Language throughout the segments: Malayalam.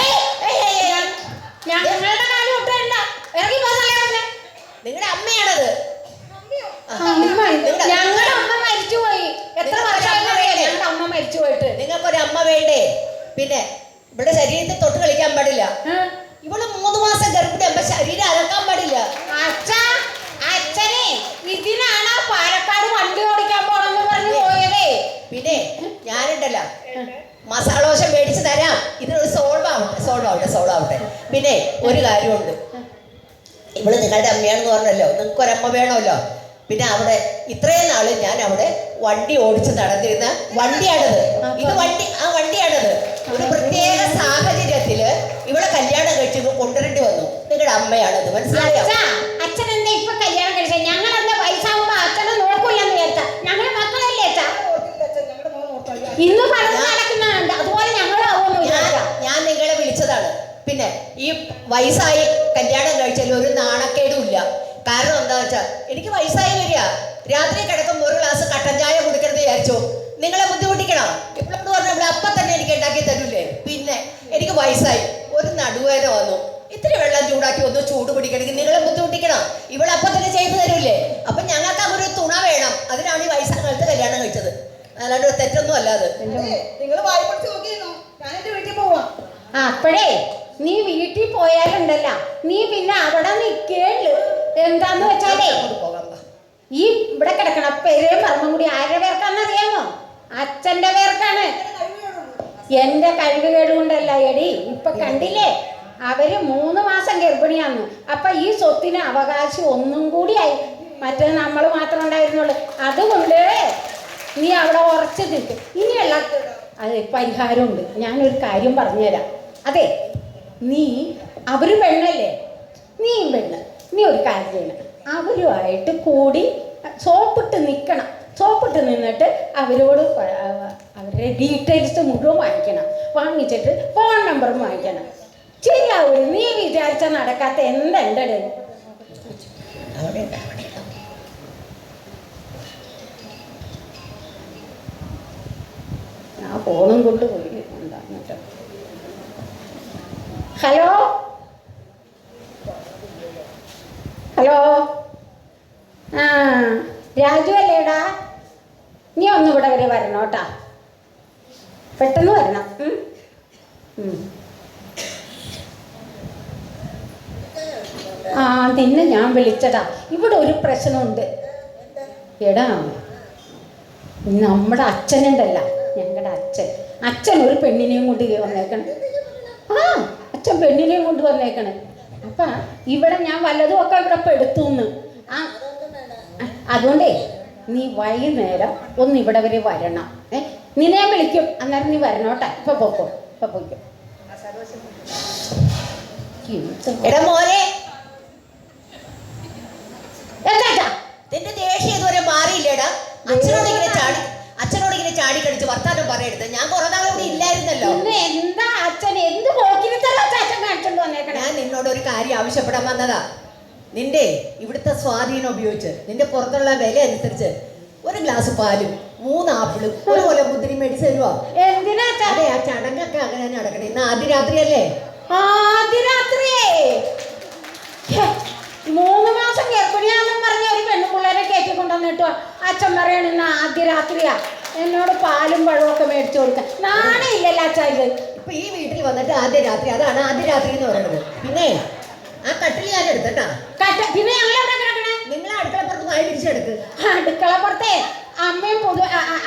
ഏയ്, ഏയ്. ഞങ്ങളുടെ കാലം ഒട്ടണ്ട ഇറങ്ങി പോകുന്നല്ലേ പറഞ്ഞെ? നിങ്ങളുടെ അമ്മയാണത്. അമ്മ ഞങ്ങളുടെ അമ്മ മരിച്ചുപോയി എത്ര വേണ്ടേ? ഞങ്ങളുടെ അമ്മ മരിച്ചു പോയിട്ട്? നിങ്ങൾക്കൊരു അമ്മ വേണ്ടേ? പിന്നെ ഇവിടെ ശരീരത്തിൽ തൊട്ട് കളിക്കാൻ പാടില്ല. ഇവൾ മൂന്ന് മാസം ഗർഭിണി അമ്മ ശരീരം അലക്കാൻ പാടില്ല. അച്ഛാ അച്ഛനെ ഇതിനാണ് പാലക്കാട് വണ്ടി ഓടിക്കാൻ പോണെന്ന് പറഞ്ഞു പോയതേ? പിന്നെ ഞാനുണ്ടല്ലോ. മസാല ദോശ മേടിച്ച് തരാം. ഇതിനൊരു സോൾവ് ആവട്ടെ സോൾവ് ആവട്ടെ സോൾവ് ആവട്ടെ. പിന്നെ ഒരു കാര്യമുണ്ട്. ഇവൾ നിങ്ങളുടെ അമ്മയാണെന്ന് പറഞ്ഞല്ലോ. നിങ്ങൾക്ക് ഒരമ്മ വേണമല്ലോ. പിന്നെ അവിടെ ഇത്രയും നാൾ ഞാൻ അവിടെ വണ്ടി ഓടിച്ച് നടന്നിരുന്ന വണ്ടിയാണത്. ഇത് വണ്ടി ആ വണ്ടിയാണത്. ഒരു പ്രത്യേക സാഹചര്യത്തിൽ ഇവളെ കല്യാണം കഴിച്ച് കൊണ്ടുവരേണ്ടി വന്നു. നിങ്ങളുടെ അമ്മയാണത്. മനസ്സിലായോ അച്ഛാ അച്ഛൻ എന്താ ഇപ്പൊ കല്യാണം കഴിച്ചത് ഞങ്ങൾ എന്താ പൈസ ആവുമ്പോ അച്ഛനെ നോക്കൂലെന്ന് വിചാരിച്ച ഞങ്ങളെ മക്കളല്ലേ അച്ഛാ ഇന്ന് പലതും നടക്കുന്നുണ്ട് അതുപോലെ ഞങ്ങളും ആവുമെന്ന് ഞാൻ വിചാരിച്ച ഞാൻ നിങ്ങളെ വിളിച്ചതാണ് പിന്നെ ഈ വയസ്സായി കല്യാണം കഴിച്ചാൽ ഒരു നാണക്കേടും ഇല്ല കാരണം എന്താ വെച്ചാൽ എനിക്ക് വയസ്സായി വരിക. രാത്രി കിടക്കുമ്പോൾ ഒരു ഗ്ലാസ് കട്ടൻ ചായ കുടിക്കരുത് വിചാരിച്ചോ. നിങ്ങളെ ബുദ്ധിമുട്ടിക്കണം. ഇപ്പോഴോട് പറഞ്ഞാൽ അപ്പം തന്നെ എനിക്ക് ഉണ്ടാക്കി തരൂലേ. പിന്നെ എനിക്ക് വയസ്സായി. ഒരു നടുവേദന വന്നു. ഇത്തിരി വെള്ളം ചൂടാക്കി ഒന്ന് ചൂട് പിടിക്കണമെങ്കിൽ നിങ്ങളെ ബുദ്ധിമുട്ടിക്കണം. ഇവിടെ അപ്പം തന്നെ ചെയ്തു തരൂലേ. അപ്പം ഞങ്ങൾക്ക് അങ്ങനെ ഒരു തുണ വേണം. അതിനാണ് ഈ വയസ്സായ കാലത്ത് കല്യാണം കഴിച്ചത്. അല്ലാണ്ട് ഒരു തെറ്റൊന്നും അല്ലാതെ നിങ്ങൾ വായ്പ നോക്കിയിരുന്നു? ഞാൻ എന്റെ വീട്ടിൽ പോവാം. ആ, അപ്പഴേ. നീ വീട്ടിൽ പോയാലുണ്ടല്ല. നീ പിന്നെ അവിടെ നിൽക്കേൾ എന്താന്ന് വെച്ചാലേ. ഈ ഇവിടെ കിടക്കണ പേരും പറമ്പും കൂടി ആരുടെ പേർക്കാന്ന് അറിയാമോ? അച്ഛന്റെ പേർക്കാണ്. എന്റെ കഴിവുകേട് കൊണ്ടല്ല എടി. ഇപ്പൊ കണ്ടില്ലേ? അവർ മൂന്ന് മാസം ഗർഭിണിയാന്ന്. അപ്പൊ ഈ സ്വത്തിന് അവകാശം ഒന്നും കൂടി ആയി. മറ്റേ നമ്മൾ മാത്രം ഉണ്ടായിരുന്നുള്ളു. അതുകൊണ്ട് നീ അവിടെ ഉറച്ചു നിൽക്കും. ഇനിയുള്ള അതെ പരിഹാരമുണ്ട്. ഞാനൊരു കാര്യം പറഞ്ഞുതരാം. അതെ നീ അവരും വെള്ളല്ലേ നീയും വെള്ള നീ ഒരു കാര്യം ചെയ്യണം അവരുമായിട്ട് കൂടി സോപ്പിട്ട് നിൽക്കണം സോപ്പിട്ട് നിന്നിട്ട് അവരോട് അവരുടെ ഡീറ്റെയിൽസ് മുഴുവൻ വാങ്ങിക്കണം. വാങ്ങിച്ചിട്ട് ഫോൺ നമ്പറും വാങ്ങിക്കണം. ശരിയാവൂല നീ വിചാരിച്ച നടക്കാത്ത എന്തുണ്ട്. ആ ഫോണും കൊണ്ട് പോയി എന്താന്നിട്ട് ഹലോ? ഹലോ? ആ രാജു അല്ലേടാ? നീ ഒന്ന് വരെ വരണം കേട്ടാ. പെട്ടെന്ന് വരണം. ആ നിന്നെ ഞാൻ വിളിച്ചടാ ഇവിടെ ഒരു പ്രശ്നമുണ്ട്. എടാ നമ്മുടെ അച്ഛനുണ്ടല്ല. ഞങ്ങളുടെ അച്ഛൻ. അച്ഛൻ ഒരു പെണ്ണിനെയും കൊണ്ട് വന്നേക്കണം. ആ അച്ഛൻ പെണ്ണിനെയും കൊണ്ട് വന്നേക്കണേ. അപ്പൊ ഇവിടെ ഞാൻ വല്ലതും ഒക്കെ ഇവിടെ പെടുത്തു അതുകൊണ്ടേ നീ വൈകുന്നേരം ഒന്ന് ഇവിടെ വരെ വരണം. ഏ നിന്നെ ഞാൻ വിളിക്കും. അന്നേരം നീ വരണോട്ടെ. ഇപ്പൊ പോക്കോ. ഇപ്പൊ പോയിക്കോ. എടാ മോനെ നിന്നോട് ഒരു കാര്യം ആവശ്യപ്പെടാൻ വന്നതാ. നിന്റെ ഇവിടുത്തെ സ്വാധീനം ഉപയോഗിച്ച് നിന്റെ പുറത്തുള്ള വില അനുസരിച്ച് ഒരു ഗ്ലാസ് പാലും മൂന്ന് ആപ്പിളും ഒരു കൊല മുന്തിരി മേടിച്ച് തരുവോ? അതെ ആ ചടങ്ങൊക്കെ അങ്ങനെ നടക്കണേ. ഇന്ന് ആദ്യ രാത്രിയല്ലേ? ആദ്യ രാത്രിയേ മൂന്ന് മാസം ഗർഭിണിയാണെന്നും പറഞ്ഞ ഒരു പെണ്ണുപിള്ളേരെ കയറ്റി കൊണ്ടുവന്നിട്ട് അച്ഛൻ പറയണ ഇന്ന് ആദ്യ രാത്രിയാ. എന്നോട് പാലും പഴവും ഒക്കെ മേടിച്ചു കൊടുക്കാൻ നാണയില്ലല്ലോ അച്ഛാ ഇത്. ഇപ്പൊ ഈ വീട്ടിൽ വന്നിട്ട് ആദ്യ രാത്രി അതാണ് ആദ്യ രാത്രി എന്ന് പറയുന്നത്. പിന്നെ ആ കട്ടിൽ ഞാൻ എടുത്തട്ടാ? പിന്നെ നിങ്ങൾ അടുക്കളപ്പുറത്ത് വായി പിടിച്ചെടുക്ക്. അടുക്കളപ്പുറത്തെ അമ്മയും പുതു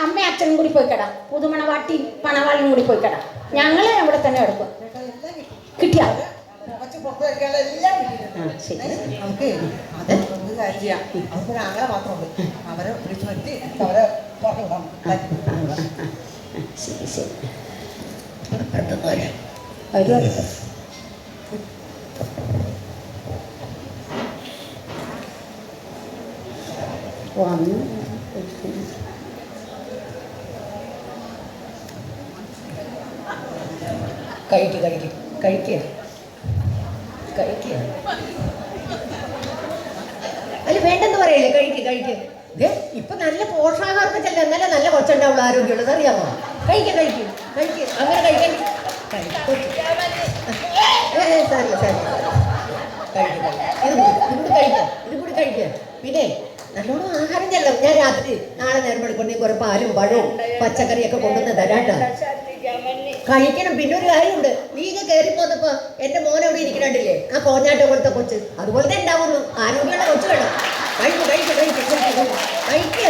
അമ്മയും അച്ഛനും കൂടി പോയി കടാം. പുതുമണവാട്ടി പണവാളിനും കൂടി പോയി കടാം. ഞങ്ങൾ അവിടെ തന്നെ എടുക്കും കിട്ടിയാ? ശരി ശരി. അല്ല വേണ്ടെന്ന് പറയല്ലേ? കഴിക്കുക കഴിക്കുക ഇപ്പൊ നല്ല പോഷകാഹാരം ചെല്ലാം എന്നാലേ നല്ല കൊച്ചുണ്ടാവുള്ള ആരോഗ്യമുള്ളത്. അറിയാമോ? പിന്നെ നല്ലോണം ആഹാരം ചെല്ലാം ഞാൻ രാത്രി നാളെ നേരം വെളുക്കൊണ്ടെങ്കിൽ കുറെ പാലും പഴവും പച്ചക്കറിയൊക്കെ കൊണ്ടുവന്ന് തരാട്ടോ കഴിക്കണം. പിന്നെ ഒരു കാര്യമുണ്ട്. നീ ഇങ്ങ് കയറി പോന്നപ്പോ എന്റെ മോൻ അവിടെ ഇരിക്കണില്ലേ ആ കോഞ്ഞാട്ടം പോലത്തെ കൊച്ച്. അതുപോലത്തെ ഉണ്ടാവുള്ളൂ. ആരോഗ്യമുള്ള കൊച്ചു വേണം. കഴിക്കും കഴിക്കും. കഴിക്കും കഴിക്ക്. കഴിക്ക്.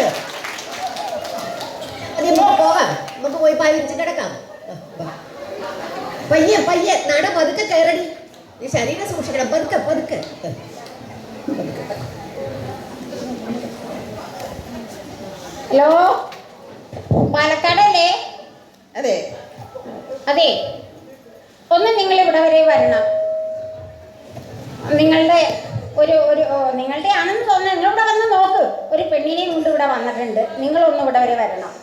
അത് പോകാം. നമുക്ക് പോയി പാലിച്ച് കിടക്കാം. പയ്യ പയ്യ പയ്യെ പയ്യെ നട പതുക്കെ കയറടി. നീ ശരീരം സൂക്ഷിക്കണം. പതുക്കെ പതുക്കെ. ഹലോ? പാലക്കാടല്ലേ? അതെ. അതെ. ഒന്ന് നിങ്ങൾ ഇവിടെ വരെ വരണം. നിങ്ങളുടെ ഒരു ഒരു നിങ്ങളുടെ ആണെന്ന് തോന്നുന്നു. നിങ്ങൾ ഇവിടെ വന്ന് നോക്ക്. ഒരു പെണ്ണിനെയും കൊണ്ട് ഇവിടെ വന്നിട്ടുണ്ട്. നിങ്ങളൊന്നും ഇവിടെ വരെ വരണം.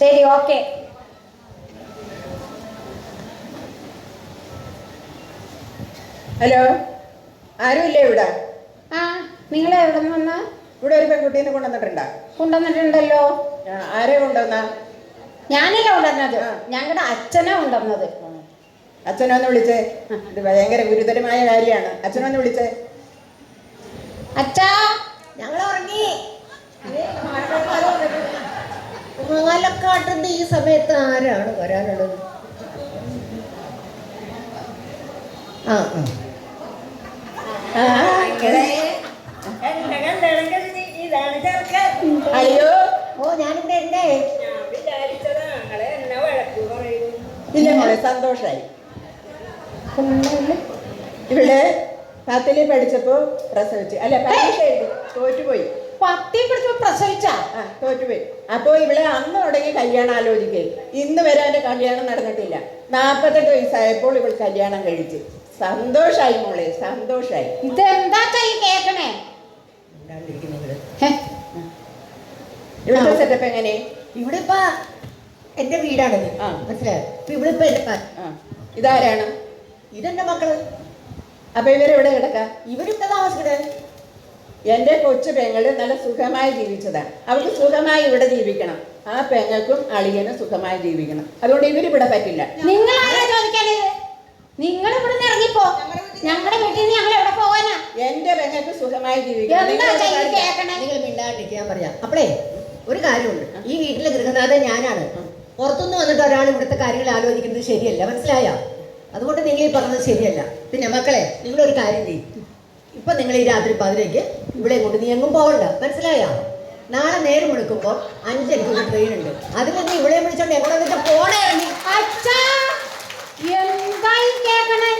ശരി ഓക്കെ. ഹലോ? ആരുമില്ലേ ഇവിടെ? ആ നിങ്ങൾ എവിടെ നിന്ന് വന്ന? ഇവിടെ ഒരു പെൺകുട്ടീനെ കൊണ്ടുവന്നിട്ടുണ്ടോ? കൊണ്ടുവന്നിട്ടുണ്ടല്ലോ. ആരെ കൊണ്ടുവന്ന? ഞാനല്ല കൊണ്ടുവന്നത്? ഞങ്ങളുടെ അച്ഛനാ കൊണ്ടുവന്നത്. അച്ഛനൊന്ന് വിളിച്ചേ. ഇത് ഭയങ്കര ഗുരുതരമായ കാര്യമാണ്. അച്ഛനൊന്ന് വിളിച്ചേ. അച്ഛാ. ഞങ്ങൾ ഉറങ്ങി. പാലക്കാട്ടിന്റെ ഈ സമയത്ത് ആരാണ് വരാനുള്ളത്? ആ അയ്യോ. ഓ ഞാനിത് എന്നെ ഇല്ല മോളെ സന്തോഷായി. ഇവിടെ പത്തിൽ പഠിച്ചപ്പോ പ്രസവിച്ചു. അല്ല പരീക്ഷ എഴുതി തോറ്റുപോയി. പത്തി പഠിച്ചപ്പോ പ്രസവിച്ചാ? ആ തോറ്റുപോയി. അപ്പോ ഇവിടെ അന്ന് തുടങ്ങി കല്യാണം ആലോചിക്കേ. ഇന്ന് വരെ എന്റെ കല്യാണം നടന്നിട്ടില്ല. നാൽപ്പത്തെട്ട് വയസ്സായപ്പോൾ ഇവൾ കല്യാണം കഴിച്ചു. സന്തോഷായി മോളെ സന്തോഷായി. ഇതെന്താ കൈ കേക്കണേ? ഇവിടുത്തെ സെറ്റപ്പ് എങ്ങനെ? ഇവിടെ ഇപ്പൊ എന്റെ വീടാണത്. മനസ്സിലായോ? ഇപ്പൊ ഇവിടെ ഇപ്പൊ എന്റെ ഇതാരാണ്? ഇതെന്റെ മക്കൾ. അപ്പൊ ഇവരെവിടെ കിടക്ക? ഇവരിവിടെ താമസിക്കണേ. എന്റെ കൊച്ചു പെങ്ങൾ നല്ല സുഖമായി ജീവിച്ചതാണ് അവർക്ക് സുഖമായി ഇവിടെ ജീവിക്കണം. ആ പെങ്ങൾക്കും അളിയനും സുഖമായി ജീവിക്കണം. അതുകൊണ്ട് ഇവരിവിടെ പറ്റില്ല. നിങ്ങൾ നിങ്ങൾ ഇവിടെ നിന്ന് ഇറങ്ങിപ്പോ. ഞങ്ങളുടെ വീട്ടിൽ നിന്ന് ഞങ്ങൾ എവിടെ പോവാനാ? എന്റെ പെങ്ങൾക്ക് സുഖമായി ജീവിക്കണം. നിങ്ങൾ മിണ്ടാണ്ടിരിക്കാൻ പറയാം. അപ്പളേ ഒരു കാര്യമുണ്ട്. ഈ വീട്ടിലെ ഗൃഹനാഥൻ ഞാനാണ്. പുറത്തുനിന്ന് വന്നിട്ട് ഒരാൾ ഇവിടുത്തെ കാര്യങ്ങൾ ആലോചിക്കുന്നത് ശരിയല്ല. മനസ്സിലായ? അതുകൊണ്ട് നിങ്ങൾ ഈ പറഞ്ഞത് ശരിയല്ല. പിന്നെ മക്കളെ നിങ്ങളൊരു കാര്യം ചെയ്യും. ഇപ്പൊ നിങ്ങൾ ഈ രാത്രി പതിനേക്ക് ഇവിടെ കൊണ്ട് നീ എങ്ങും പോകണ്ട. മനസ്സിലായോ? നാളെ നേരം വിളിക്കുമ്പോൾ അഞ്ചരയ്ക്ക് ട്രെയിൻ ഉണ്ട്. അതിൽ നിന്ന് ഇവിടെ വിളിച്ചോണ്ട് എവിടെ പോണേ എന്തായി കേക്കണേ?